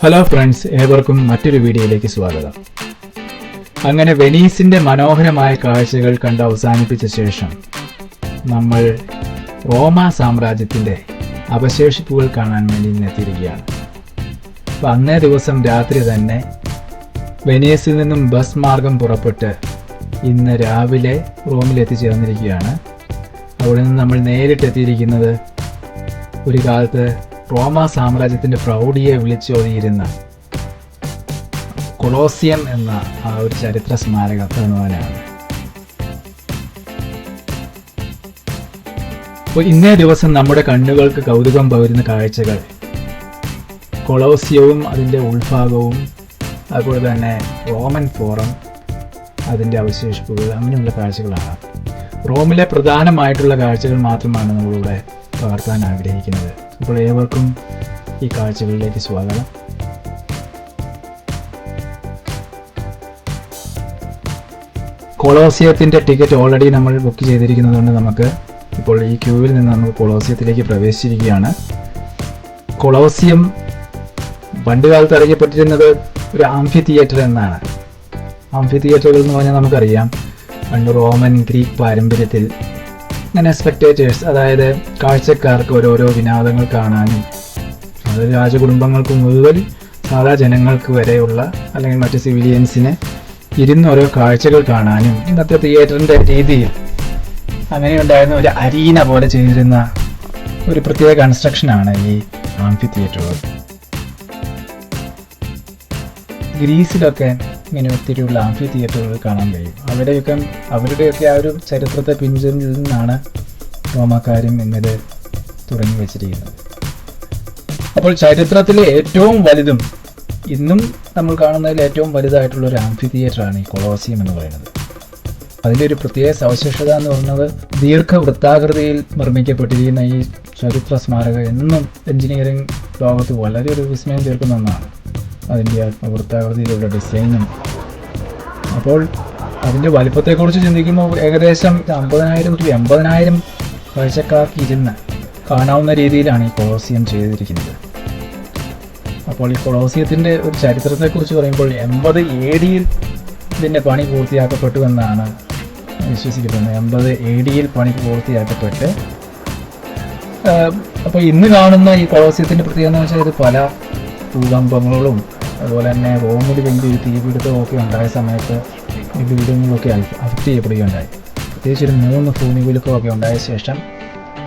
Hello friends ഏവർക്കും മറ്റൊരു വീഡിയോയിലേക്ക് സ്വാഗതം. അങ്ങനെ വെനീസിന്റെ മനോഹരമായ കാഴ്ചകൾ കണ്ട് അവസാനിപ്പിച്ച ശേഷം നമ്മൾ റോമ സാമ്രാജ്യത്തിന്റെ അവശേഷിപ്പുകൾ കാണാൻ വേണ്ടി ഇന്നെത്തിയിരിക്കുകയാണ് അപ്പം അന്നേ ദിവസം രാത്രി തന്നെ വെനീസിൽ നിന്നും ബസ് മാർഗം പുറപ്പെട്ട് ഇന്ന് രാവിലെ റോമിൽ എത്തിച്ചേർന്നിരിക്കുകയാണ് അവിടെ നിന്ന് നമ്മൾ നേരിട്ട് എത്തിയിരിക്കുന്നത് ഒരു കാലത്ത് റോമ സാമ്രാജ്യത്തിന്റെ പ്രൗഢിയെ വിളിച്ചോതിയിരുന്ന കൊളോസിയം എന്ന ആ ഒരു ചരിത്ര സ്മാരക കാണുവാനാണ് അപ്പോൾ ഇന്നേ ദിവസം നമ്മുടെ കണ്ണുകൾക്ക് കൗതുകം പകരുന്ന കാഴ്ചകൾ. കൊളോസിയവും അതിന്റെ ഉൾഭാഗവും അതുപോലെ തന്നെ റോമൻ ഫോറം അതിന്റെ അവശേഷിപ്പുകൾ അങ്ങനെയുള്ള കാഴ്ചകളാണ്. റോമിലെ പ്രധാനമായിട്ടുള്ള കാഴ്ചകൾ മാത്രമാണ് നമ്മളിവിടെ പകർത്താൻ ആഗ്രഹിക്കുന്നത്. അപ്പോൾ ഏവർക്കും ഈ കാഴ്ചകളിലേക്ക് സ്വാഗതം. കൊളോസിയത്തിന്റെ ടിക്കറ്റ് ഓൾറെഡി നമ്മൾ ബുക്ക് ചെയ്തിരിക്കുന്നതുകൊണ്ട് നമുക്ക് ഇപ്പോൾ ഈ ക്യൂവിൽ നിന്ന് നമ്മൾ കൊളോസിയത്തിലേക്ക് പ്രവേശിച്ചിരിക്കുകയാണ്. കൊളോസിയം പണ്ട് കാലത്ത് അറിയപ്പെട്ടിരുന്നത് ഒരു ആംഫി തിയേറ്റർ എന്നാണ്. ആംഫി തിയേറ്ററുകൾ എന്ന് പറഞ്ഞാൽ നമുക്കറിയാം. പണ്ട് റോമൻ ഗ്രീക്ക് പാരമ്പര്യത്തിൽ ഇങ്ങനെ സ്പെക്ടേറ്റേഴ്സ് അതായത് കാഴ്ചക്കാർക്ക് ഓരോരോ വിനോദങ്ങൾ കാണാനും അത് രാജകുടുംബങ്ങൾക്ക് മുഴുവൻ സാധാ ജനങ്ങൾക്ക് വരെയുള്ള അല്ലെങ്കിൽ മറ്റ് സിവിലിയൻസിന് ഇരുന്ന് ഓരോ കാഴ്ചകൾ കാണാനും ഇന്നത്തെ തിയേറ്ററിന്റെ രീതിയിൽ അങ്ങനെ ഉണ്ടായിരുന്ന ഒരു അരീന പോലെ ചെയ്തിരുന്ന ഒരു പ്രത്യേക കൺസ്ട്രക്ഷനാണ് ഈ ആംഫി തിയേറ്ററുകൾ ഗ്രീസിലൊക്കെ ഇങ്ങനെ ഒത്തിരിയുള്ള ആംഫി തിയേറ്ററുകൾ കാണാൻ കഴിയും. അവിടെയൊക്കെ അവരുടെയൊക്കെ ആ ഒരു ചരിത്രത്തെ പിന്തുടരിൽ നിന്നാണ് റോമാക്കാരും എന്നത് തുടങ്ങി വെച്ചിരിക്കുന്നത്. അപ്പോൾ ചരിത്രത്തിലെ ഏറ്റവും വലുതും ഇന്നും നമ്മൾ കാണുന്നതിൽ ഏറ്റവും വലുതായിട്ടുള്ള ഒരു ആംഫി തിയേറ്ററാണ് ഈ കൊളോസിയം എന്ന് പറയുന്നത്. അതിന്റെ ഒരു പ്രത്യേക സവിശേഷത എന്ന് പറയുന്നത് ദീർഘവൃത്താകൃതിയിൽ നിർമ്മിക്കപ്പെട്ടിരിക്കുന്ന ഈ ചരിത്ര സ്മാരകം എന്നും എഞ്ചിനീയറിംഗ് ലോകത്ത് വളരെ ഒരു വിസ്മയം തീർക്കുന്ന ഒന്നാണ്. അതിന്റെ വൃത്താകൃതിയിലുള്ള ഡിസൈനും അപ്പോൾ അതിന്റെ വലിപ്പത്തെക്കുറിച്ച് ചിന്തിക്കുമ്പോൾ ഏകദേശം അമ്പതിനായിരം ടു എൺപതിനായിരം കാഴ്ചക്കാർക്ക് ഇരുന്ന് കാണാവുന്ന രീതിയിലാണ് ഈ കൊളോസിയം ചെയ്തിരിക്കുന്നത്. അപ്പോൾ ഈ കൊളോസിയത്തിന്റെ ഒരു ചരിത്രത്തെക്കുറിച്ച് പറയുമ്പോൾ എൺപത് എ ഡിയിൽ ഇതിന്റെ പണി പൂർത്തിയാക്കപ്പെട്ടു എന്നാണ് വിശ്വസിക്കപ്പെടുന്നത് എൺപത് എ ഡിയിൽ പണി പൂർത്തിയാക്കപ്പെട്ട് അപ്പോൾ ഇന്ന് കാണുന്ന ഈ കൊളോസിയത്തിന്റെ പ്രത്യേകത എന്ന് വെച്ചാൽ ഇത് പല ഭൂകമ്പങ്ങളും അതുപോലെ തന്നെ റോമിൽ വലിയൊരു തീപിടുത്തം ഒക്കെ ഉണ്ടായ സമയത്ത് ഈ ബിൽഡിങ്ങുകളൊക്കെ അഫക്റ്റ് ചെയ്യപ്പെടുകയുണ്ടായി. പ്രത്യേകിച്ച് ഒരു മൂന്ന് ഭൂമികുലുക്കമൊക്കെ ഉണ്ടായ ശേഷം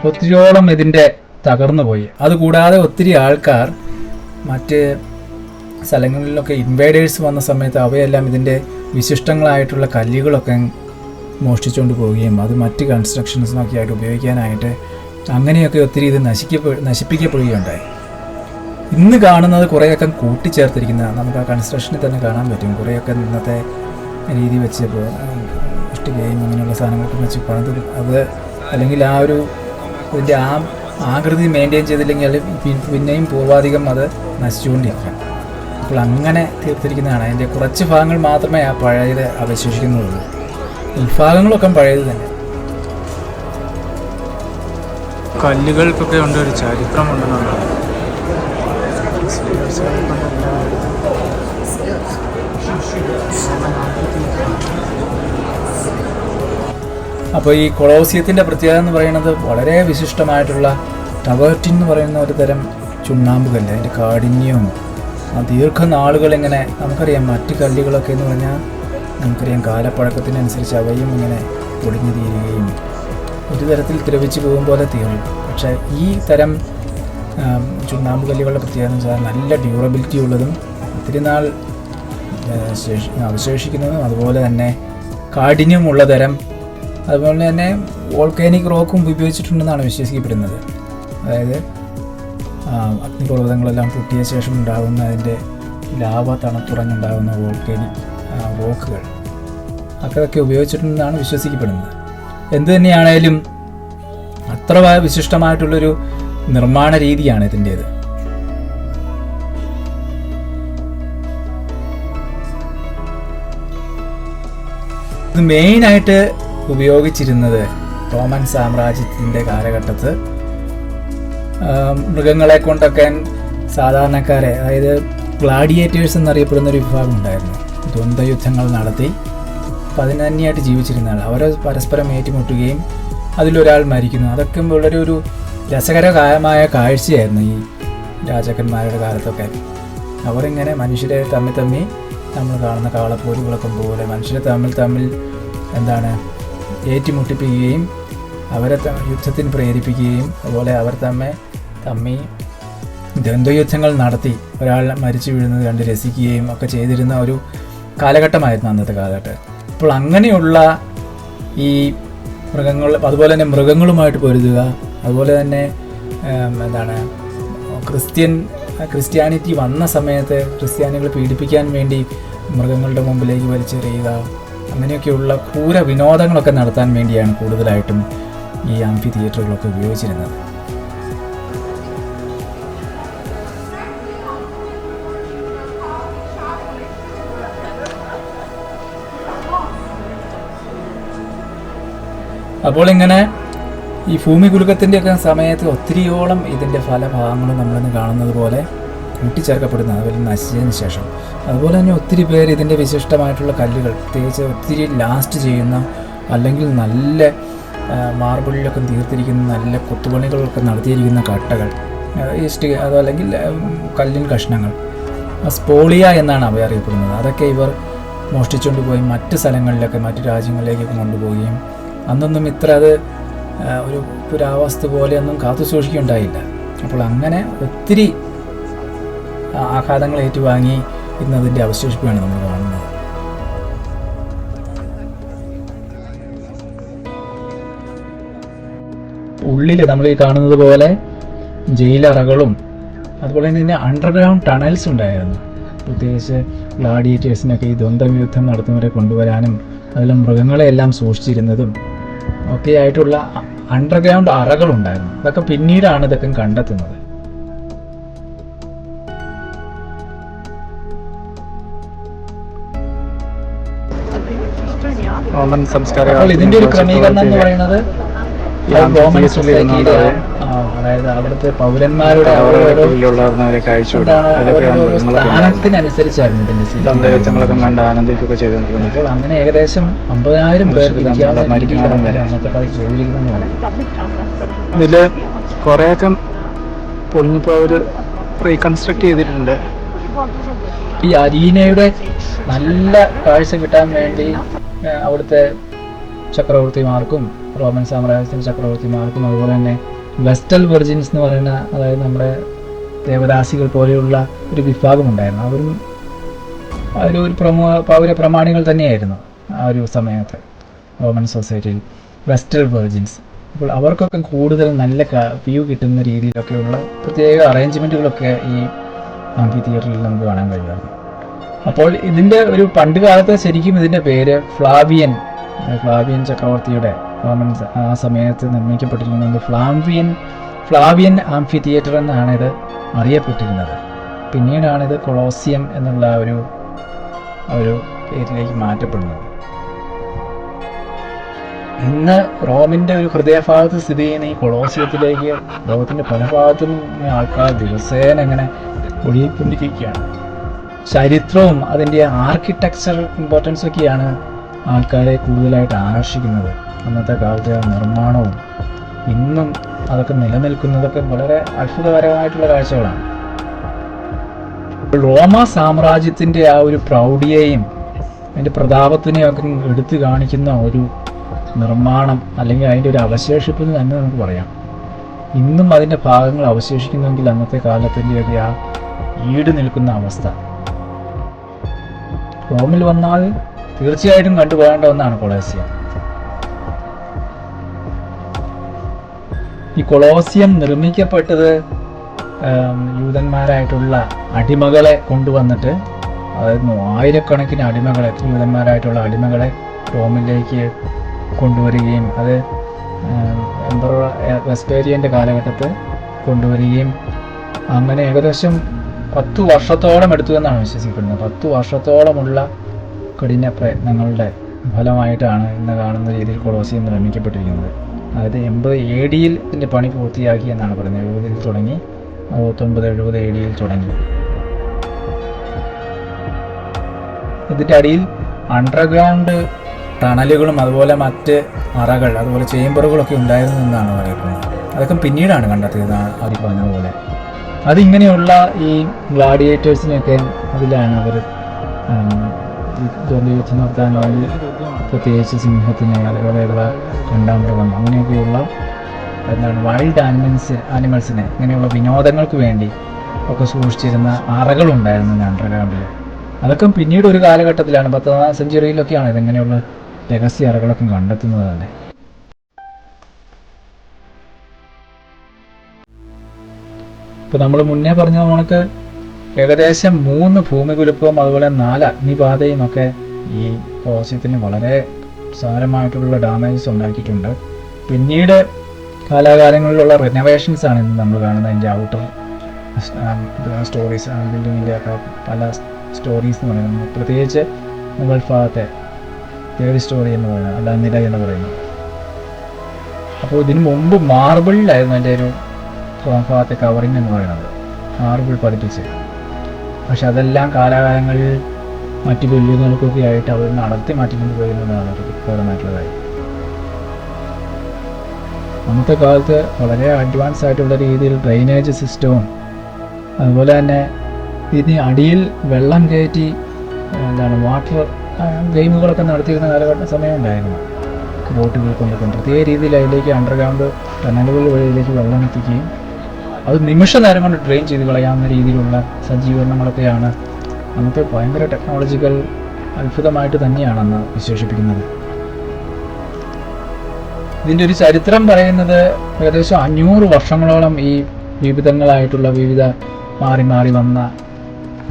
ഒത്തിരിയോളം ഇതിന്റെ തകർന്നു പോയി. അതുകൂടാതെ ഒത്തിരി ആൾക്കാർ മറ്റ് സ്ഥലങ്ങളിലൊക്കെ ഇൻവേഡേഴ്സ് വന്ന സമയത്ത് അവയെല്ലാം ഇതിന്റെ വിശിഷ്ടങ്ങളായിട്ടുള്ള കല്ലുകളൊക്കെ മോഷ്ടിച്ചുകൊണ്ട് പോവുകയും അത് മറ്റ് കൺസ്ട്രക്ഷൻസിനൊക്കെ ആയിട്ട് ഉപയോഗിക്കാനായിട്ട് അങ്ങനെയൊക്കെ ഒത്തിരി ഇത് നശിക്കപ്പെ നശിപ്പിക്കപ്പെടുകയുണ്ടായി. ഇന്ന് കാണുന്നത് കുറേയൊക്കെ കൂട്ടിച്ചേർത്തിരിക്കുന്നതാണ് നമുക്ക് ആ കൺസ്ട്രക്ഷനിൽ തന്നെ കാണാൻ പറ്റും. കുറേയൊക്കെ ഇന്നത്തെ രീതി വെച്ച് ഗെയിം അങ്ങനെയുള്ള സാധനങ്ങളൊക്കെ വെച്ച് പണിത് അത് അല്ലെങ്കിൽ ആ ഒരു ഇതിന്റെ ആ ആകൃതി മെയിന്റെയിൻ ചെയ്തില്ലെങ്കിൽ പിന്നെയും പൂർവാധികം അത് നശിച്ചുകൊണ്ടിരിക്കാം. അപ്പോൾ അങ്ങനെ തീർത്തിരിക്കുന്നതാണ്. അതിന്റെ കുറച്ച് ഭാഗങ്ങൾ മാത്രമേ ആ പഴയത് അവശേഷിക്കുന്നുള്ളൂ. ഉൾഭാഗങ്ങളൊക്കെ പഴയത് തന്നെ. കല്ലുകൾക്കൊക്കെ ഉണ്ട് ഒരു ചരിത്രമുണ്ടെന്നുള്ളത് അപ്പോൾ ഈ കൊളോസിയത്തിന്റെ പ്രത്യേകത എന്ന് പറയുന്നത് വളരെ വിശിഷ്ടമായിട്ടുള്ള ടവേർട്ടിൻ എന്ന് പറയുന്ന ഒരു തരം ചുണ്ണാമ്പ് കല്ല് അതിന്റെ കാഠിന്യവും ആ ദീർഘനാളുകൾ ഇങ്ങനെ നമുക്കറിയാം മറ്റ് കല്ലുകളൊക്കെ എന്ന് പറഞ്ഞാൽ നമുക്കറിയാം കാലപ്പഴക്കത്തിനനുസരിച്ച് അവയും ഇങ്ങനെ പൊടിഞ്ഞു തീരുകയും ഒരു തരത്തിൽ ദ്രവിച്ചു പോകും പോലെ തീരും. പക്ഷേ ഈ തരം ചുണ്ണാമ്പ് കല്ലുകളുടെ പ്രത്യേകത വെച്ചാൽ നല്ല ഡ്യൂറബിലിറ്റി ഉള്ളതും ഒത്തിരി നാൾ അവശേഷിക്കുന്നതും അതുപോലെ തന്നെ കാഠിന്യമുള്ള തരം അതുപോലെ തന്നെ വോൾക്കാനിക് റോക്കും ഉപയോഗിച്ചിട്ടുണ്ടെന്നാണ് വിശ്വസിക്കപ്പെടുന്നത്. അതായത് അഗ്നിപർവതങ്ങളെല്ലാം പൊട്ടിയ ശേഷം ഉണ്ടാകുന്ന അതിന്റെ ലാവ തണുത്തുറഞ്ഞുണ്ടാകുന്ന വോൾക്കാനിക് റോക്കുകൾ അതൊക്കെ ഉപയോഗിച്ചിട്ടുണ്ടെന്നാണ് വിശ്വസിക്കപ്പെടുന്നത്. എന്തു തന്നെയാണേലും അത്ര വിശിഷ്ടമായിട്ടുള്ളൊരു നിർമ്മാണ രീതിയാണ് ഇതിന്റേത്. ഇത് മെയിനായിട്ട് ഉപയോഗിച്ചിരുന്നത് റോമൻ സാമ്രാജ്യത്തിന്റെ കാലഘട്ടത്ത്. മൃഗങ്ങളെ കൊണ്ടൊക്കെ സാധാരണക്കാരെ അതായത് ഗ്ലാഡിയേറ്റേഴ്സ് എന്നറിയപ്പെടുന്ന ഒരു വിഭാഗം ഉണ്ടായിരുന്നു. ദ്വന്ദ്വയുദ്ധങ്ങൾ നടത്തി പതിനന്യായിട്ട് ജീവിച്ചിരുന്ന ജീവിച്ചിരുന്നതാണ് അവരെ പരസ്പരം ഏറ്റുമുട്ടുകയും അതിലൊരാൾ മരിക്കുന്നു. അതൊക്കെ വളരെ ഒരു രസകരമായ കാഴ്ചയായിരുന്നു ഈ രാജാക്കന്മാരുടെ കാലത്തൊക്കെ. അവരിങ്ങനെ മനുഷ്യരെ തമ്മിൽ തമ്മിൽ നമ്മൾ കാണുന്ന കാളപ്പോരുകളൊക്കെ പോലെ മനുഷ്യരെ തമ്മിൽ തമ്മിൽ എന്താണ് ഏറ്റുമുട്ടിപ്പിക്കുകയും അവരെ യുദ്ധത്തിന് പ്രേരിപ്പിക്കുകയും അതുപോലെ അവർ തമ്മിൽ തമ്മി ദ്വന്ദ്വയുദ്ധങ്ങൾ നടത്തി ഒരാൾ മരിച്ചു വീഴുന്നത് കണ്ട് രസിക്കുകയും ഒക്കെ ചെയ്തിരുന്ന ഒരു കാലഘട്ടമായിരുന്നു അന്നത്തെ കാലഘട്ടം. അപ്പോൾ അങ്ങനെയുള്ള ഈ മൃഗങ്ങൾ അതുപോലെ തന്നെ മൃഗങ്ങളുമായിട്ട് പൊരുതുക അതുപോലെ തന്നെ എന്താണ് ക്രിസ്ത്യൻ ക്രിസ്ത്യാനിറ്റി വന്ന സമയത്ത് ക്രിസ്ത്യാനികളെ പീഡിപ്പിക്കാൻ വേണ്ടി മൃഗങ്ങളുടെ മുമ്പിലേക്ക് വലിച്ചെറിയുക അങ്ങനെയൊക്കെയുള്ള ക്രൂര വിനോദങ്ങളൊക്കെ നടത്താൻ വേണ്ടിയാണ് കൂടുതലായിട്ടും ഈ ആംഫി തിയേറ്ററുകളൊക്കെ ഉപയോഗിച്ചിരുന്നത്. അപ്പോൾ ഇങ്ങനെ ഈ ഭൂമി കുലുക്കത്തിന്റെയൊക്കെ സമയത്ത് ഒത്തിരിയോളം ഇതിന്റെ ഫലഭാഗങ്ങൾ നമ്മളിന്ന് കാണുന്നത് പോലെ കൂട്ടിച്ചേർക്കപ്പെടുന്നത് അതുപോലെ നശിച്ചതിന് ശേഷം. അതുപോലെ തന്നെ ഒത്തിരി പേര് ഇതിന്റെ വിശിഷ്ടമായിട്ടുള്ള കല്ലുകൾ പ്രത്യേകിച്ച് ഒത്തിരി ലാസ്റ്റ് ചെയ്യുന്ന അല്ലെങ്കിൽ നല്ല മാർബിളിലൊക്കെ തീർത്തിരിക്കുന്ന നല്ല കൊത്തുപണികളൊക്കെ നടത്തിയിരിക്കുന്ന കട്ടകൾ ഈസ്റ്റ് ഈ സ്റ്റി അതോ അല്ലെങ്കിൽ കല്ലിൻ കഷ്ണങ്ങൾ സ്പോളിയ എന്നാണ് അവ അറിയപ്പെടുന്നത്. അതൊക്കെ ഇവർ മോഷ്ടിച്ചുകൊണ്ട് പോയി മറ്റ് സ്ഥലങ്ങളിലൊക്കെ മറ്റു രാജ്യങ്ങളിലേക്കൊക്കെ കൊണ്ടുപോവുകയും അന്നൊന്നും ഇത്ര അത് ഒരു പുരാവസ്തു പോലെയൊന്നും കാത്തു സൂക്ഷിക്കുകയുണ്ടായില്ല. അപ്പോൾ അങ്ങനെ ഒത്തിരി ആഘാതങ്ങൾ ഏറ്റുവാങ്ങി ഇന്നതിന്റെ അവശേഷിപ്പാണ് നമ്മൾ കാണുന്നത്. ഉള്ളിൽ നമ്മൾ ഈ കാണുന്നത് പോലെ ജയിലറകളും അതുപോലെ തന്നെ അണ്ടർഗ്രൗണ്ട് ടണൽസ് ഉണ്ടായിരുന്നു. പ്രത്യേകിച്ച് ഗ്ലാഡിയേറ്റേഴ്സിനൊക്കെ ഈ ദ്വന്ദ്വ യുദ്ധം നടത്തുന്നവരെ കൊണ്ടുവരാനും അതിലും മൃഗങ്ങളെയെല്ലാം സൂക്ഷിച്ചിരുന്നതും ഒക്കെ ആയിട്ടുള്ള അണ്ടർഗ്രൗണ്ട് അറകളുണ്ടായിരുന്നു. അതൊക്കെ പിന്നീടാണ് ഇതൊക്കെ കണ്ടെത്തുന്നത്. ഇതിന്റെ ഒരു ക്രമീകരണം എന്ന് പറയുന്നത് അതായത് അവിടുത്തെ പൗരന്മാരുടെ സ്ഥാനത്തിനനുസരിച്ചായിരുന്നു ഇതിന്റെ സ്ഥിതി. ദന്തവ്യക്തങ്ങളൊക്കെ കണ്ട് ആനന്ദിക്കുകയൊക്കെ ചെയ്തുകൊണ്ടിരുന്നത് അങ്ങനെ ഏകദേശം അമ്പതിനായിരം പേർ. അന്നത്തെ കാലത്ത് ഇതിൽ കുറേയൊക്കെ പൊളിഞ്ഞിപ്പോൾ അവർ റീകൺസ്ട്രക്ട് ചെയ്തിട്ടുണ്ട്. ഈ അരീനയുടെ നല്ല കാഴ്ച കിട്ടാൻ വേണ്ടി അവിടുത്തെ ചക്രവർത്തിമാർക്കും റോമൻ സാമ്രാജ്യത്തിന്റെ ചക്രവർത്തിമാർക്കും അതുപോലെ തന്നെ വെസ്റ്റൽ വെർജിൻസ് എന്ന് പറയുന്ന അതായത് നമ്മുടെ ദേവദാസികൾ പോലെയുള്ള ഒരു വിഭാഗം ഉണ്ടായിരുന്നു അവരും അതിലൊരു ഒരു പ്രമോ പൗര പ്രമാണികൾ തന്നെയായിരുന്നു ആ ഒരു സമയത്ത് റോമൻ സൊസൈറ്റിയിൽ വെസ്റ്റൽ വെർജിൻസ് അപ്പോൾ അവർക്കൊക്കെ കൂടുതൽ നല്ല വ്യൂ കിട്ടുന്ന രീതിയിലൊക്കെയുള്ള പ്രത്യേക അറേഞ്ച്മെന്റുകളൊക്കെ ഈ ആംഫി തിയേറ്ററിൽ നമുക്ക് കാണാൻ കഴിയുമായിരുന്നു അപ്പോൾ ഇതിന്റെ ഒരു പണ്ട് കാലത്ത് ശരിക്കും ഇതിന്റെ പേര് ഫ്ലാവിയൻ ഫ്ലാവിയൻ ചക്രവർത്തിയുടെ റോമൻ ആ സമയത്ത് നിർമ്മിക്കപ്പെട്ടിരുന്നത് ഫ്ലാവിയൻ ഫ്ലാവിയൻ ആംഫി തിയേറ്റർ എന്നാണ് ഇത് അറിയപ്പെട്ടിരുന്നത്. പിന്നീടാണ് ഇത് കൊളോസിയം എന്നുള്ള ഒരു ഒരു പേരിലേക്ക് മാറ്റപ്പെടുന്നത്. ഇന്ന് റോമിന്റെ ഒരു ഹൃദയഭാഗത്ത് സ്ഥിതി ചെയ്യുന്ന ഈ കൊളോസിയത്തിലേക്ക് ലോകത്തിന്റെ പല ഭാഗത്തും ആൾക്കാർ ദിവസേന അങ്ങനെ ഒഴുകിക്കൊണ്ടിരിക്കുകയാണ്. ചരിത്രവും അതിന്റെ ആർക്കിടെക്ചർ ഇമ്പോർട്ടൻസൊക്കെയാണ് ആൾക്കാരെ കൂടുതലായിട്ട് ആകർഷിക്കുന്നത്. അന്നത്തെ കാലത്തെ ആ നിർമ്മാണവും ഇന്നും അതൊക്കെ നിലനിൽക്കുന്നതൊക്കെ വളരെ അത്ഭുതകരമായിട്ടുള്ള കാഴ്ചകളാണ്. റോമ സാമ്രാജ്യത്തിന്റെ ആ ഒരു പ്രൗഢിയെയും അതിന്റെ പ്രതാപത്തിനെയും ഒക്കെ എടുത്തു കാണിക്കുന്ന ഒരു നിർമ്മാണം അല്ലെങ്കിൽ അതിന്റെ ഒരു അവശേഷിപ്പ് എന്ന് തന്നെ നമുക്ക് പറയാം. ഇന്നും അതിന്റെ ഭാഗങ്ങൾ അവശേഷിക്കുന്നെങ്കിൽ അന്നത്തെ കാലത്തിന്റെയൊക്കെ ആ ഈട് നിൽക്കുന്ന അവസ്ഥ. റോമിൽ വന്നാൽ തീർച്ചയായിട്ടും കണ്ടുപോകേണ്ട ഒന്നാണ് കൊളോസിയം. ഈ കൊളോസിയം നിർമ്മിക്കപ്പെട്ടത് യൂതന്മാരായിട്ടുള്ള അടിമകളെ കൊണ്ടുവന്നിട്ട് അതായത് ആയിരക്കണക്കിന് അടിമകളെ യൂതന്മാരായിട്ടുള്ള അടിമകളെ റോമിലേക്ക് കൊണ്ടുവരികയും അത് വെസ്റ്റേരിയന്റെ വെസ്പേരിയന്റെ കാലഘട്ടത്തിൽ കൊണ്ടുവരികയും അങ്ങനെ ഏകദേശം പത്തു വർഷത്തോളം എടുത്തു എന്നാണ് വിശ്വസിക്കപ്പെടുന്നത്. പത്തു വർഷത്തോളമുള്ള കഠിന പ്രയത്നങ്ങളുടെ ഫലമായിട്ടാണ് ഇന്ന് കാണുന്ന രീതിയിൽ കൊളോസിയം നിർമ്മിക്കപ്പെട്ടിരിക്കുന്നത്. അതായത് എൺപത് എ ഡിയിൽ ഇതിന്റെ പണി പൂർത്തിയാക്കി എന്നാണ് പറയുന്നത്. എഴുപതിൽ തുടങ്ങി അറുപത്തൊൻപത് എഴുപത് എ ഡിയിൽ തുടങ്ങി. ഇതിന്റെ അടിയിൽ അണ്ടർഗ്രൗണ്ട് ടണലുകളും അതുപോലെ മറ്റ് അറകൾ അതുപോലെ ചേമ്പറുകളൊക്കെ ഉണ്ടായിരുന്നു എന്നാണ് പറയുന്നത്. അതൊക്കെ പിന്നീടാണ് കണ്ടെത്തിയത് അവർ പറഞ്ഞ പറഞ്ഞതുപോലെ അതിങ്ങനെയുള്ള ഈ ഗ്ലാഡിയേറ്റേഴ്സിനെയൊക്കെ അതിലാണ് അവർ യുദ്ധം നടത്താൻ പ്രത്യേകിച്ച് സിംഹത്തിനെ അതുപോലെയുള്ള രണ്ടാം മൃഗം. അങ്ങനെയൊക്കെയുള്ള എന്താണ് വൈൽഡ് ആനിമൽസ് ആനിമൽസിനെ ഇങ്ങനെയുള്ള വിനോദങ്ങൾക്ക് വേണ്ടി ഒക്കെ സൂക്ഷിച്ചിരുന്ന അറകളുണ്ടായിരുന്നു അണ്ടർഗ്രൗണ്ടിൽ അതൊക്കെ പിന്നീട് ഒരു കാലഘട്ടത്തിലാണ് പത്താം സെഞ്ചുറിയിലൊക്കെയാണ് ഇതെങ്ങനെയുള്ള രഹസ്യ അറകളൊക്കെ കണ്ടെത്തുന്നത് തന്നെ ഇപ്പോൾ നമ്മൾ മുന്നേ പറഞ്ഞ നമുക്ക് ഏകദേശം മൂന്ന് ഭൂമികുലുപ്പവും അതുപോലെ നാല് അഗ്നിബാധയും ഒക്കെ ഈ കോശത്തിന് വളരെ സാരമായിട്ടുള്ള ഡാമേജസ് ഉണ്ടാക്കിയിട്ടുണ്ട്. പിന്നീട് കാലാകാലങ്ങളിലുള്ള റിനോവേഷൻസ് ആണ് ഇന്ന് നമ്മൾ കാണുന്നത്. അതിന്റെ ഔട്ടർ സ്റ്റോറീസ് ബിൽഡിങ്ങിന്റെ പല സ്റ്റോറീസ് എന്ന് പറയുന്നത്. പ്രത്യേകിച്ച് മുഗൾ ഭാഗത്തെ തേർഡ് സ്റ്റോറി എന്ന് പറയുന്നത് അല്ല നില എന്ന് പറയുന്നത്. അപ്പോൾ ഇതിനു മുമ്പ് മാർബിളിലായിരുന്നു എന്റെ ഒരു ഭാഗത്തെ കവറിങ് എന്ന് പറയുന്നത്. മാർബിൾ പതിപ്പിച്ച് പക്ഷെ അതെല്ലാം കാലാകാലങ്ങളിൽ മറ്റ് ബില്ലുകൾക്കൊക്കെ ആയിട്ട് അവർ നടത്തി മാറ്റിക്കൊണ്ട് പോയിരുന്നതാണ് ഒരു ദുഃഖകരമായിട്ടുള്ള കാര്യം. അന്നത്തെ കാലത്ത് വളരെ അഡ്വാൻസ് ആയിട്ടുള്ള രീതിയിൽ ഡ്രെയിനേജ് സിസ്റ്റവും അതുപോലെ തന്നെ ഇതിന് അടിയിൽ വെള്ളം കയറ്റി എന്താണ് വാട്ടർ ഗെയിമുകളൊക്കെ നടത്തിയിരുന്ന കാലഘട്ട സമയം ഉണ്ടായിരുന്നു ബോട്ടുകൾ കൊണ്ടൊക്കെ പ്രത്യേക രീതിയിൽ അതിലേക്ക് അണ്ടർഗ്രൗണ്ട് ടണലുകൾ വഴിയിലേക്ക് വെള്ളം എത്തിക്കുകയും അത് നിമിഷ നേരം കൊണ്ട് ഡ്രെയിൻ ചെയ്ത് കളയാവുന്ന രീതിയിലുള്ള സജ്ജീകരണങ്ങളൊക്കെയാണ് അന്നത്തെ ഭയങ്കര ടെക്നോളജിക്കൽ അത്ഭുതമായിട്ട് തന്നെയാണ് അന്ന് വിശേഷിപ്പിക്കുന്നത്. ഇതിന്റെ ഒരു ചരിത്രം പറയുന്നത് ഏകദേശം അഞ്ഞൂറ് വർഷങ്ങളോളം ഈ വിവിധങ്ങളായിട്ടുള്ള വിവിധ മാറി മാറി വന്ന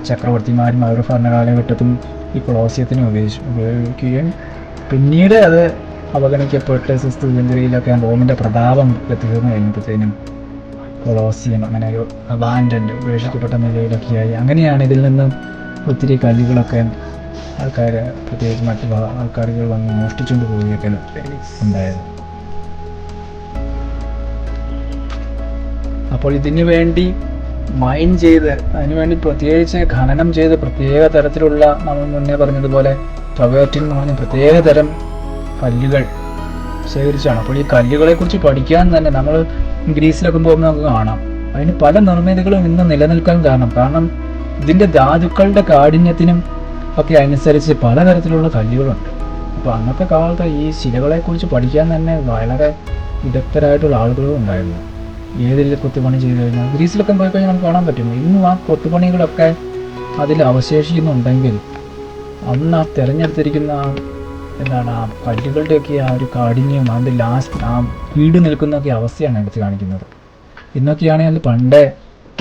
ചക്രവർത്തിമാരും അവരുടെ ഭരണകാലഘട്ടത്തും ഈ കൊളോസിയത്തിന് ഉപയോഗിച്ചു ഉപയോഗിക്കുകയും പിന്നീട് അത് അവഗണിക്കപ്പെട്ട് സിക്സ്ത് സെഞ്ചുറിയിലൊക്കെ റോമിന്റെ പ്രതാപം എത്തിക്കുന്നു കഴിഞ്ഞപ്പോഴത്തേനും കൊളോസിയം അങ്ങനെ ഒരു അബാൻഡന്റ് ഉപേക്ഷിക്കപ്പെട്ട നിലയിലൊക്കെയായി. അങ്ങനെയാണ് ഇതിൽ നിന്നും ഒത്തിരി കല്ലുകളൊക്കെ ആൾക്കാർ പ്രത്യേകിച്ച് മറ്റു ആൾക്കാരുകൾ വന്ന് മോഷ്ടിച്ചുകൊണ്ട് പോവുകയൊക്കെ ഉണ്ടായത് അപ്പോൾ ഇതിനു വേണ്ടി മൈൻ ചെയ്ത് അതിനുവേണ്ടി പ്രത്യേകിച്ച് ഖനനം ചെയ്ത് പ്രത്യേക തരത്തിലുള്ള നമ്മൾ മുന്നേ പറഞ്ഞതുപോലെ ടൊബേറ്റിൻ എന്ന് പറഞ്ഞ പ്രത്യേക തരം കല്ലുകൾ ശേഖരിച്ചാണ്. അപ്പോൾ ഈ കല്ലുകളെ കുറിച്ച് പഠിക്കാൻ തന്നെ നമ്മൾ ഗ്രീസിലൊക്കെ പോകുമ്പോൾ നമുക്ക് കാണാം. അതിന് പല നിർമ്മിതികളും ഇന്ന് നിലനിൽക്കാൻ കാരണം കാരണം ഇതിന്റെ ധാതുക്കളുടെ കാഠിന്യത്തിനും ഒക്കെ അനുസരിച്ച് പലതരത്തിലുള്ള കല്ലുകളുണ്ട്. അപ്പോൾ അന്നത്തെ കാലത്ത് ഈ ശിലകളെക്കുറിച്ച് പഠിക്കാൻ തന്നെ വളരെ വിദഗ്ധരായിട്ടുള്ള ആളുകളും ഉണ്ടായിരുന്നു. ഏതിൽ കൊത്തുപണി ചെയ്തു കഴിഞ്ഞാൽ ഗ്രീസിലൊക്കെ പോയി കഴിഞ്ഞാൽ നമുക്ക് കാണാൻ പറ്റും. ഇന്നും ആ കൊത്തുപണികളൊക്കെ അതിൽ അവശേഷിക്കുന്നുണ്ടെങ്കിൽ അന്ന് ആ തിരഞ്ഞെടുത്തിരിക്കുന്ന ആ എന്താണ് ആ കല്ലുകളുടെയൊക്കെ ആ ഒരു കാഠിന്യം അതിന്റെ ലാസ്റ്റ് ആ വീട് നിൽക്കുന്നൊക്കെ അവസ്ഥയാണ് എടുത്ത് കാണിക്കുന്നത്. ഇന്നൊക്കെയാണെങ്കിൽ അത് പണ്ടേ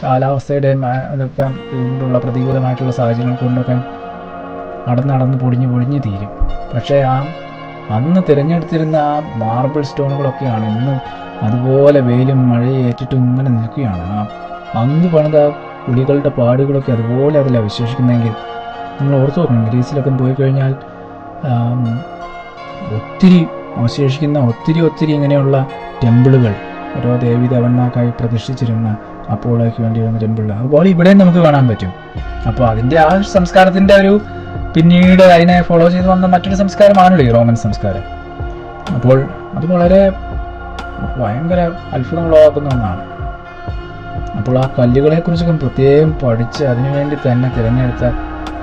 കാലാവസ്ഥയുടെ അതൊക്കെ കൊണ്ടുള്ള പ്രതികൂലമായിട്ടുള്ള സാഹചര്യങ്ങൾ കൊണ്ടൊക്കെ നടന്ന് നടന്ന് പൊടിഞ്ഞ് പൊടിഞ്ഞ് തീരും. പക്ഷേ ആ അന്ന് തിരഞ്ഞെടുത്തിരുന്ന ആ മാർബിൾ സ്റ്റോണുകളൊക്കെയാണ് ഇന്ന് അതുപോലെ വെയിലും മഴയും ഏറ്റിട്ടും ഇങ്ങനെ നിൽക്കുകയാണ്. ആ അന്ന് പണിത പുലികളുടെ പാടുകളൊക്കെ അതുപോലെ അതിൽ വിശേഷിക്കുന്നതെങ്കിൽ നിങ്ങൾ ഓർത്തു നോക്കണം ഗ്രീസിലൊക്കെ പോയി കഴിഞ്ഞാൽ ഒത്തിരി അവശേഷിക്കുന്ന ഒത്തിരി ഒത്തിരി ഇങ്ങനെയുള്ള ടെമ്പിളുകൾ ഓരോ ദേവി ദേവന്മാർക്കായി പ്രതിഷ്ഠിച്ചിരുന്ന അപ്പോളോയ്ക്ക് വന്ന ടെമ്പിൾ അതുപോലെ ഇവിടെയും നമുക്ക് കാണാൻ പറ്റും. അപ്പോൾ അതിന്റെ ആ സംസ്കാരത്തിന്റെ ഒരു പിന്നീട് അതിനെ ഫോളോ ചെയ്ത് വന്ന മറ്റൊരു സംസ്കാരമാണല്ലോ ഈ റോമൻ സംസ്കാരം. അപ്പോൾ അത് വളരെ ഭയങ്കര അത്ഭുതമുള്ളതാക്കുന്ന ഒന്നാണ്. അപ്പോൾ ആ കല്ലുകളെ കുറിച്ചൊക്കെ പ്രത്യേകം പഠിച്ച് അതിനുവേണ്ടി തന്നെ തിരഞ്ഞെടുത്ത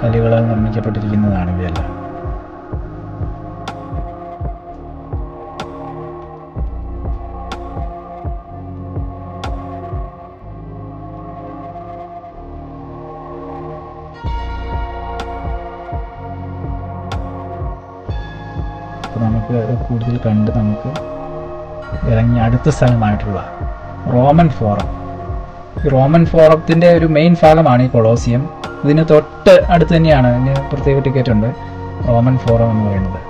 കല്ലുകളാൽ നിർമ്മിക്കപ്പെട്ടിരിക്കുന്നതാണ് ഇവയെല്ലാം. അപ്പോൾ നമുക്ക് കൂടുതൽ കണ്ട് നമുക്ക് ഇറങ്ങി അടുത്ത സ്ഥലമായിട്ടുള്ള റോമൻ ഫോറം. ഈ റോമൻ ഫോറത്തിന്റെ ഒരു മെയിൻ ഭാഗമാണ് ഈ കൊളോസിയം. ഇതിന് തൊട്ട് അടുത്ത് തന്നെയാണ് ഇതിന് പ്രത്യേക ടിക്കറ്റ് ഉണ്ട്. റോമൻ ഫോറം എന്ന് പറയുന്നത്.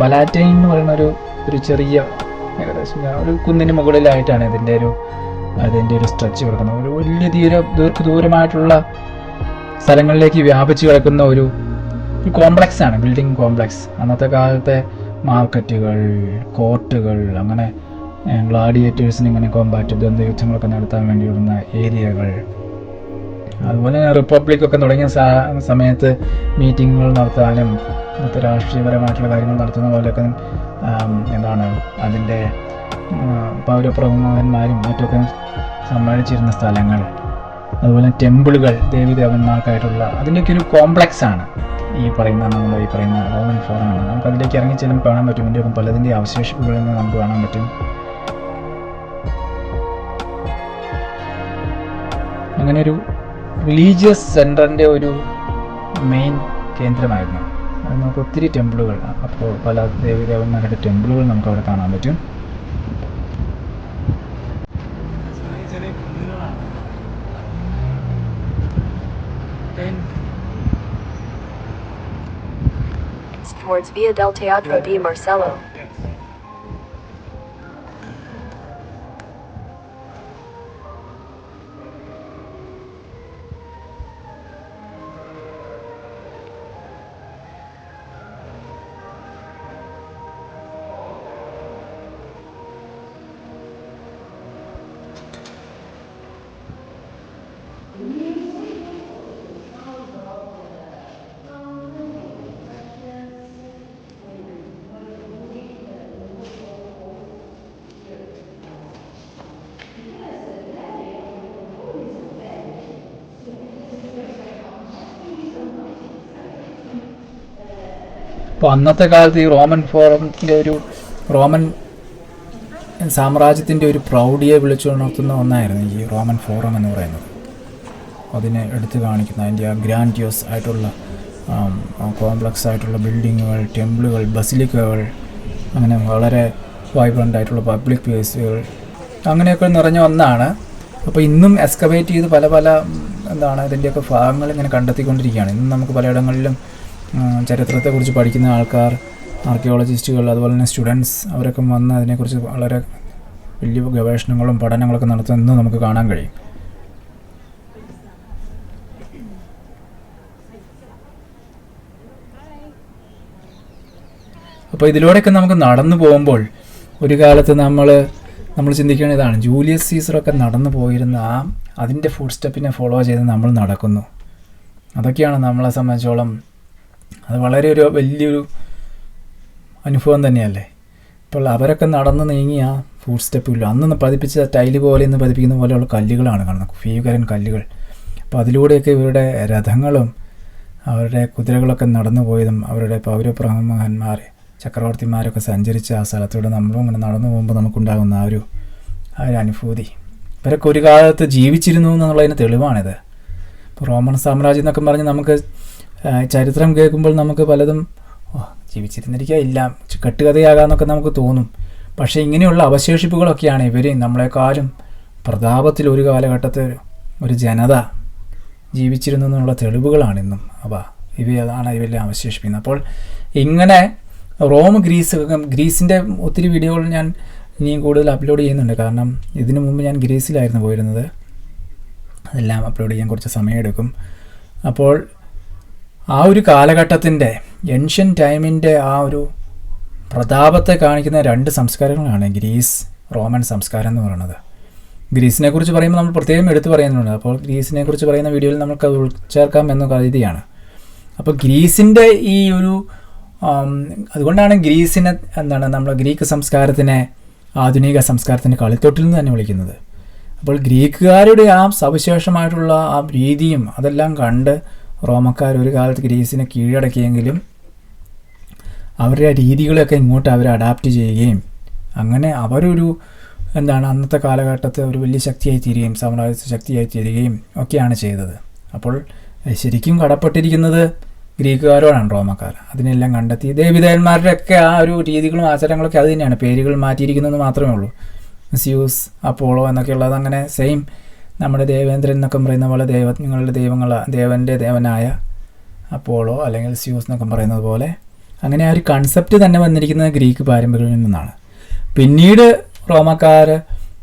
പലാറ്റൈൻ എന്ന് പറയുന്ന ഒരു ഒരു ചെറിയ ഏകദേശം ഒരു കുന്നിന് മുകളിലായിട്ടാണ് ഇതിന്റെ ഒരു അതിന്റെ ഒരു സ്ട്രെച്ച് കിടക്കുന്നത്. ഒരു വലിയ ദീരം ദീർഘദൂരമായിട്ടുള്ള സ്ഥലങ്ങളിലേക്ക് വ്യാപിച്ചു കിടക്കുന്ന ഒരു കോംപ്ലക്സ് ആണ് ബിൽഡിംഗ് കോംപ്ലക്സ് അന്നത്തെ കാലത്തെ മാർക്കറ്റുകൾ കോർട്ടുകൾ അങ്ങനെ ഗ്ലാഡിയേറ്റേഴ്സിന് ഇങ്ങനെ കോമ്പാറ്റ് ദ്വന്ദ്വ യുദ്ധങ്ങളൊക്കെ നടത്താൻ വേണ്ടി വരുന്ന ഏരിയകൾ അതുപോലെ റിപ്പബ്ലിക് ഒക്കെ തുടങ്ങിയ സമയത്ത് മീറ്റിങ്ങുകൾ നടത്താനും ഇന്നത്തെ രാഷ്ട്രീയപരമായിട്ടുള്ള കാര്യങ്ങൾ നടത്തുന്ന പോലെയൊക്കെ എന്താണ് അതിന്റെ പൗരപ്രമുഖന്മാരും മറ്റൊക്കെ സമ്മേളിച്ചിരുന്ന സ്ഥലങ്ങൾ. അതുപോലെ ടെമ്പിളുകൾ ദേവീദേവന്മാർക്കായിട്ടുള്ള അതിന്റെയൊക്കെ ഒരു കോംപ്ലക്സ് ആണ്. ഈ പറയുന്ന നമ്മൾ ഈ പറയുന്ന റോമൻ ഫോറം ആണ്. നമുക്ക് അതിലേക്ക് ഇറങ്ങി ചെല്ലുമ്പോൾ കാണാൻ പറ്റും ഇതിന്റെ ഒപ്പം പലതിന്റെ അവശേഷിപ്പുകളിൽ നമുക്ക് കാണാൻ പറ്റും. അങ്ങനെ ഒരു റിലീജിയസ് സെന്ററിന്റെ ഒരു മെയിൻ കേന്ദ്രമായിരുന്നു. അത് നമുക്ക് ഒത്തിരി ടെമ്പിളുകൾ അപ്പോൾ പല ദേവീദേവന്മാരുടെ ടെമ്പിളുകൾ നമുക്ക് അവിടെ കാണാൻ പറ്റും. Towards Via del Teatro di Marcello. അപ്പോൾ അന്നത്തെ കാലത്ത് ഈ റോമൻ ഫോറത്തിന്റെ ഒരു റോമൻ സാമ്രാജ്യത്തിന്റെ ഒരു പ്രൗഢിയെ വിളിച്ചുണർത്തുന്ന ഒന്നായിരുന്നു ഈ റോമൻ ഫോറം എന്ന് പറയുന്നത്. അതിനെ എടുത്തു കാണിക്കുന്ന അതിന്റെ ആ ഗ്രാൻഡിയോസ് ആയിട്ടുള്ള കോംപ്ലക്സ് ആയിട്ടുള്ള ബിൽഡിങ്ങുകൾ ടെമ്പിളുകൾ ബസിലിക്കുകൾ അങ്ങനെ വളരെ വൈബ്രന്റ് ആയിട്ടുള്ള പബ്ലിക് പ്ലേസുകൾ അങ്ങനെയൊക്കെ നിറഞ്ഞ ഒന്നാണ്. അപ്പോൾ ഇന്നും എക്സ്കവേറ്റ് ചെയ്ത് പല പല എന്താണ് ഇതിന്റെയൊക്കെ ഭാഗങ്ങൾ ഇങ്ങനെ കണ്ടെത്തിക്കൊണ്ടിരിക്കുകയാണ്. ഇന്നും നമുക്ക് പലയിടങ്ങളിലും ചരിത്രത്തെക്കുറിച്ച് പഠിക്കുന്ന ആൾക്കാർ ആർക്കിയോളജിസ്റ്റുകൾ അതുപോലെ തന്നെ സ്റ്റുഡൻസ് അവരൊക്കെ വന്ന് അതിനെക്കുറിച്ച് വളരെ വലിയ ഗവേഷണങ്ങളും പഠനങ്ങളൊക്കെ നടത്തുന്നത് നമുക്ക് കാണാൻ കഴിയും. അപ്പോൾ ഇതിലൂടെയൊക്കെ നമുക്ക് നടന്നു പോകുമ്പോൾ ഒരു കാലത്ത് നമ്മൾ നമ്മൾ ചിന്തിക്കുന്ന ഇതാണ്. ജൂലിയസ് സീസറൊക്കെ നടന്നു പോയിരുന്ന ആ അതിന്റെ ഫുഡ് സ്റ്റെപ്പിനെ ഫോളോ ചെയ്ത് നമ്മൾ നടക്കുന്നു. അതൊക്കെയാണ് നമ്മളെ സംബന്ധിച്ചോളം അത് വളരെ ഒരു വലിയൊരു അനുഭവം തന്നെയല്ലേ? ഇപ്പോൾ അവരൊക്കെ നടന്ന് നീങ്ങിയ ഫുഡ് സ്റ്റെപ്പില്ല അന്ന് പതിപ്പിച്ച ടൈൽ പോലെ ഇന്ന് പതിപ്പിക്കുന്ന പോലെയുള്ള കല്ലുകളാണ് കാണുന്നത്. ഭീകരൻ കല്ലുകൾ. അപ്പോൾ അതിലൂടെയൊക്കെ ഇവരുടെ രഥങ്ങളും അവരുടെ കുതിരകളൊക്കെ നടന്നു പോയതും അവരുടെ പൗരപ്രമുഖന്മാർ ചക്രവർത്തിമാരൊക്കെ സഞ്ചരിച്ച ആ സ്ഥലത്തൂടെ നമ്മളും ഇങ്ങനെ നടന്നു പോകുമ്പോൾ നമുക്കുണ്ടാകുന്ന ആ ഒരു ആ ഒരു അനുഭൂതി. ഇവരൊക്കെ ഒരു കാലത്ത് ജീവിച്ചിരുന്നു എന്നുള്ളതിന് തെളിവാണിത്. ഇപ്പോൾ റോമൻ സാമ്രാജ്യം എന്നൊക്കെ പറഞ്ഞ് നമുക്ക് ചരിത്രം കേൾക്കുമ്പോൾ നമുക്ക് പലതും ഓ ജീവിച്ചിരുന്നിരിക്കുക ഇല്ല കെട്ടുകഥയാകാമെന്നൊക്കെ നമുക്ക് തോന്നും. പക്ഷേ ഇങ്ങനെയുള്ള അവശേഷിപ്പുകളൊക്കെയാണ് ഇവർ നമ്മളെക്കാളും പ്രതാപത്തിൽ ഒരു കാലഘട്ടത്തിൽ ഒരു ജനത ജീവിച്ചിരുന്നു എന്നുള്ള തെളിവുകളാണിന്നും അവ. ഇവയാണ് ഇവരെല്ലാം അവശേഷിപ്പിക്കുന്നത്. അപ്പോൾ ഇങ്ങനെ റോം ഗ്രീസ് ഗ്രീസിന്റെ ഒത്തിരി വീഡിയോകൾ ഞാൻ ഇനിയും കൂടുതൽ അപ്ലോഡ് ചെയ്യുന്നുണ്ട്. കാരണം ഇതിനു മുമ്പ് ഞാൻ ഗ്രീസിലായിരുന്നു പോയിരുന്നത്. അതെല്ലാം അപ്ലോഡ് ചെയ്യാൻ കുറച്ച് സമയമെടുക്കും. അപ്പോൾ ആ ഒരു കാലഘട്ടത്തിന്റെ എൻഷ്യൻ ടൈമിന്റെ ആ ഒരു പ്രതാപത്തെ കാണിക്കുന്ന രണ്ട് സംസ്കാരങ്ങളാണ് ഗ്രീസ് റോമൻ സംസ്കാരം എന്ന് പറയുന്നത്. ഗ്രീസിനെ കുറിച്ച് പറയുമ്പോൾ നമ്മൾ പ്രത്യേകം എടുത്തു പറയുന്നുണ്ട്. അപ്പോൾ ഗ്രീസിനെ കുറിച്ച് പറയുന്ന വീഡിയോയിൽ നമുക്ക് അത് ഉൾച്ചേർക്കാം എന്ന് കരുതിയാണ് അപ്പോൾ ഗ്രീസിന്റെ ഈ ഒരു അതുകൊണ്ടാണ് ഗ്രീസിനെ എന്താണ് നമ്മൾ ഗ്രീക്ക് സംസ്കാരത്തിനെ ആധുനിക സംസ്കാരത്തിന്റെ കളിത്തൊട്ടിൽ നിന്ന് തന്നെ വിളിക്കുന്നത്. അപ്പോൾ ഗ്രീക്കുകാരുടെ ആ സവിശേഷമായിട്ടുള്ള ആ രീതിയും അതെല്ലാം കണ്ട് റോമക്കാർ ഒരു കാലത്ത് ഗ്രീസിനെ കീഴടക്കിയെങ്കിലും അവരുടെ രീതികളൊക്കെ ഇങ്ങോട്ട് അവർ അഡാപ്റ്റ് ചെയ്യുകയും അങ്ങനെ അവരൊരു എന്താണ് അന്നത്തെ കാലഘട്ടത്തെ ഒരു വലിയ ശക്തിയായി തീരുകയും സാമ്രാജ്യ ശക്തിയായി തീരുകയും ഒക്കെയാണ് ചെയ്തത്. അപ്പോൾ ശരിക്കും കടപ്പെട്ടിരിക്കുന്നത് ഗ്രീക്കുകാരോടാണ് റോമക്കാർ. അതിനെല്ലാം കണ്ടെത്തി ദേവിതന്മാരുടെയൊക്കെ ആ ഒരു രീതികളും ആചാരങ്ങളൊക്കെ അത് തന്നെയാണ്. പേരുകൾ മാറ്റിയിരിക്കുന്നത് മാത്രമേ ഉള്ളൂ. സ്യൂസ് അപ്പോളോ എന്നൊക്കെയുള്ളത് അങ്ങനെ സെയിം നമ്മുടെ ദേവേന്ദ്രൻ എന്നൊക്കെ പറയുന്ന പോലെ ദൈവങ്ങളുടെ ദൈവങ്ങൾ ദേവന്റെ ദേവനായ അപ്പോളോ അല്ലെങ്കിൽ സ്യൂസ് എന്നൊക്കെ പറയുന്നത് പോലെ അങ്ങനെ ആ ഒരു കൺസെപ്റ്റ് തന്നെ വന്നിരിക്കുന്നത് ഗ്രീക്ക് പാരമ്പര്യങ്ങളിൽ നിന്നാണ്. പിന്നീട് റോമക്കാർ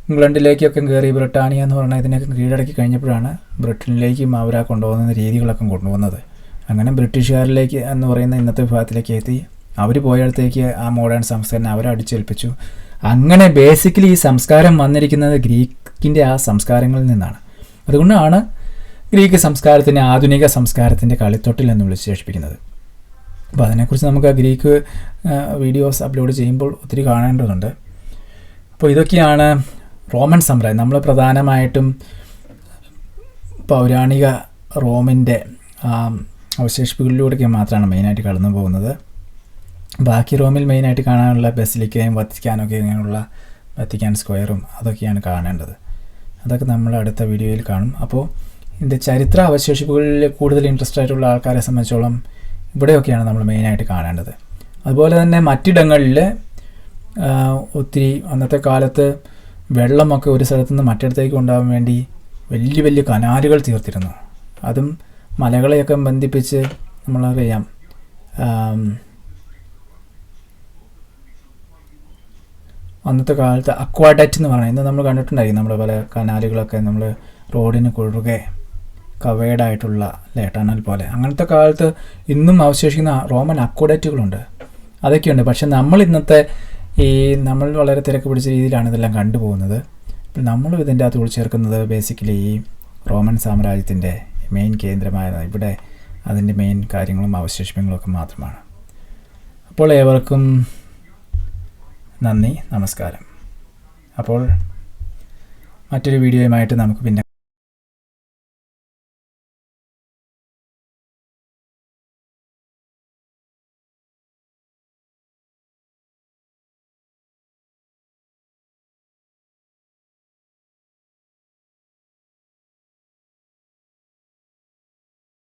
ഇംഗ്ലണ്ടിലേക്കൊക്കെ കയറി ബ്രിട്ടാനിയ എന്ന് പറഞ്ഞാൽ ഇതിനൊക്കെ കീഴടക്കി കഴിഞ്ഞപ്പോഴാണ് ബ്രിട്ടനിലേക്കും അവരാ കൊണ്ടുപോകുന്ന രീതികളൊക്കെ കൊണ്ടുവന്നത് അങ്ങനെ ബ്രിട്ടീഷുകാരിലേക്ക് എന്ന് പറയുന്ന ഇന്നത്തെ വിഭാഗത്തിലേക്ക് എത്തി. അവർ പോയടത്തേക്ക് ആ മോഡേൺ സംസ്കാരം അവരെ അടിച്ചേൽപ്പിച്ചു അങ്ങനെ ബേസിക്കലി ഈ സംസ്കാരം വന്നിരിക്കുന്നത് ഗ്രീക്കിന്റെ ആ സംസ്കാരങ്ങളിൽ നിന്നാണ്. അതുകൊണ്ടാണ് ഗ്രീക്ക് സംസ്കാരത്തിനെ ആധുനിക സംസ്കാരത്തിന്റെ കളിത്തൊട്ടിൽ എന്ന് വിളിച്ചേഷിപ്പിക്കുന്നത് അപ്പോൾ അതിനെക്കുറിച്ച് നമുക്ക് ഗ്രീക്ക് വീഡിയോസ് അപ്ലോഡ് ചെയ്യുമ്പോൾ ഒത്തിരി കാണേണ്ടതുണ്ട്. അപ്പോൾ ഇതൊക്കെയാണ് റോമൻ സമ്പ്രദായം നമ്മൾ പ്രധാനമായിട്ടും പൗരാണിക റോമിന്റെ അവശേഷിപ്പുകളിലൂടെയൊക്കെ മാത്രമാണ് മെയിനായിട്ട് കടന്നു പോകുന്നത് ബാക്കി റോമിൽ മെയിനായിട്ട് കാണാനുള്ള ബസിലിക്കയും വത്തിക്കാനൊക്കെ ഇങ്ങനെയുള്ള വത്തിക്കാൻ സ്ക്വയറും അതൊക്കെയാണ് കാണേണ്ടത്. അതൊക്കെ നമ്മൾ അടുത്ത വീഡിയോയിൽ കാണും. അപ്പോൾ ഇതിന്റെ ചരിത്ര അവശേഷിപ്പുകളിൽ കൂടുതൽ ഇൻട്രസ്റ്റ് ആയിട്ടുള്ള ആൾക്കാരെ സംബന്ധിച്ചോളം ഇവിടെയൊക്കെയാണ് നമ്മൾ മെയിനായിട്ട് കാണേണ്ടത്. അതുപോലെ തന്നെ മറ്റിടങ്ങളിൽ ഒത്തിരി അന്നത്തെ കാലത്ത് വെള്ളമൊക്കെ ഒരു സ്ഥലത്തു നിന്ന് മറ്റിടത്തേക്ക് ഉണ്ടാകാൻ വേണ്ടി വലിയ വലിയ കനാലുകൾ തീർത്തിരുന്നു. അതും മലകളെയൊക്കെ ബന്ധിപ്പിച്ച് നമ്മളറിയാം അന്നത്തെ കാലത്ത് അക്വാഡറ്റ് എന്ന് പറയുന്നത് ഇന്ന് നമ്മൾ കണ്ടിട്ടുണ്ടായിരിക്കും നമ്മുടെ പല കനാലുകളൊക്കെ നമ്മൾ റോഡിന് കുറുകെ കവേഡായിട്ടുള്ള അല്ലേ പോലെ. അങ്ങനത്തെ കാലത്ത് ഇന്നും അവശേഷിക്കുന്ന റോമൻ അക്വഡറ്റുകളുണ്ട് അതൊക്കെയുണ്ട്. പക്ഷെ നമ്മൾ ഇന്നത്തെ ഈ നമ്മൾ വളരെ തിരക്ക് പിടിച്ച രീതിയിലാണ് ഇതെല്ലാം കണ്ടുപോകുന്നത്. അപ്പോൾ നമ്മൾ ഇതിന്റെ അകത്ത് ഉൾച്ചേർക്കുന്നത് ബേസിക്കലി ഈ റോമൻ സാമ്രാജ്യത്തിന്റെ മെയിൻ കേന്ദ്രമായ ഇവിടെ അതിന്റെ മെയിൻ കാര്യങ്ങളും അവശേഷിപ്പങ്ങളും ഒക്കെ മാത്രമാണ്. അപ്പോൾ ഏവർക്കും നന്ദി നമസ്കാരം. അപ്പോൾ മറ്റൊരു വീഡിയോയുമായിട്ട് നമുക്ക് പിന്നെ